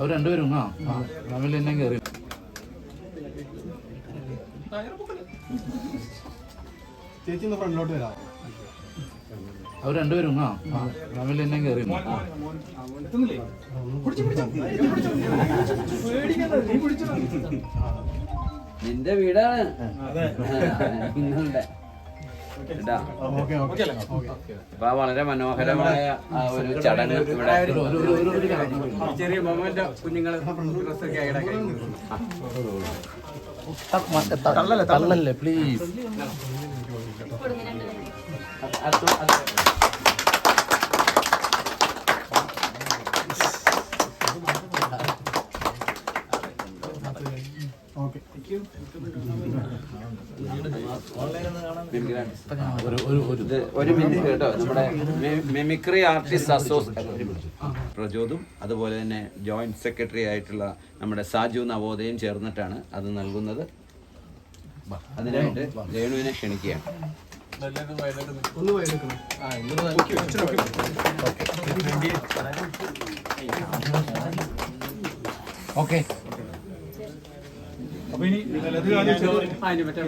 അവർ രണ്ടുപേരും ആ. തമ്മിൽ എന്നെ കയറി ചേച്ചി ഒന്ന് ഫ്രണ്ടിലോട്ട് വരാം. അവർ രണ്ടുപേരും ആ. തമ്മിൽ എന്നെ കയറി നിന്റെ വീടാണ്. നിങ്ങളുടെ അപ്പൊ വളരെ മനോഹരമായ ആ ഒരു ചടങ്ങ് ഇവിടെ. ചെറിയ മൊമെന്റ് കുഞ്ഞുങ്ങൾ ഡ്രസ്സൊക്കെ തള്ളല്ലേ പ്ലീസ് ഓക്കെ. ഒരു മിനിറ്റ് കേട്ടോ നമ്മുടെ മിമിക്രി ആർട്ടിസ്റ്റ് അസോസിയേഷൻ പ്രചോദും അതുപോലെ തന്നെ ജോയിന്റ് സെക്രട്ടറി ആയിട്ടുള്ള നമ്മുടെ സാജു നവോദയം ചേർന്നിട്ടാണ് അത് നൽകുന്നത്. അതിനായിട്ട് രേണുവിനെ ക്ഷണിക്കുകയാണ്. ഓക്കെ. അപ്പൊ ഇനി വലത് കാലം മറ്റേ